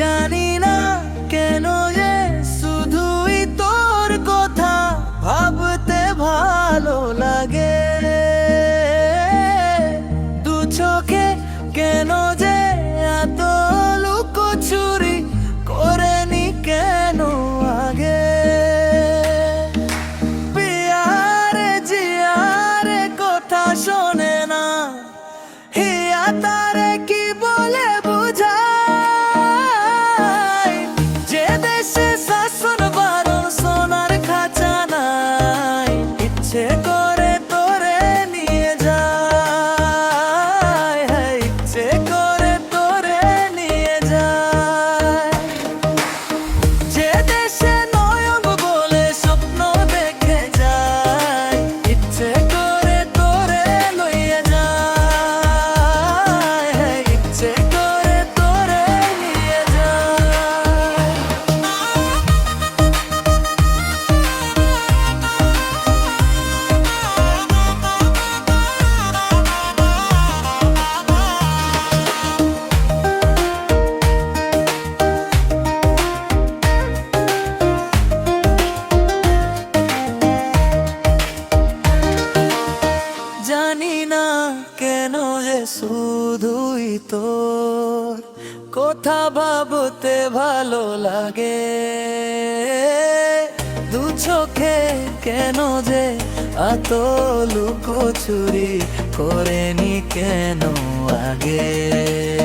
Johnny. জানি না কেন যে শুধুই তোর। কথা ভাবতে ভালো লাগে। দু চোখে কেন যে এত লুকোচুরি করেনি কেন আগে?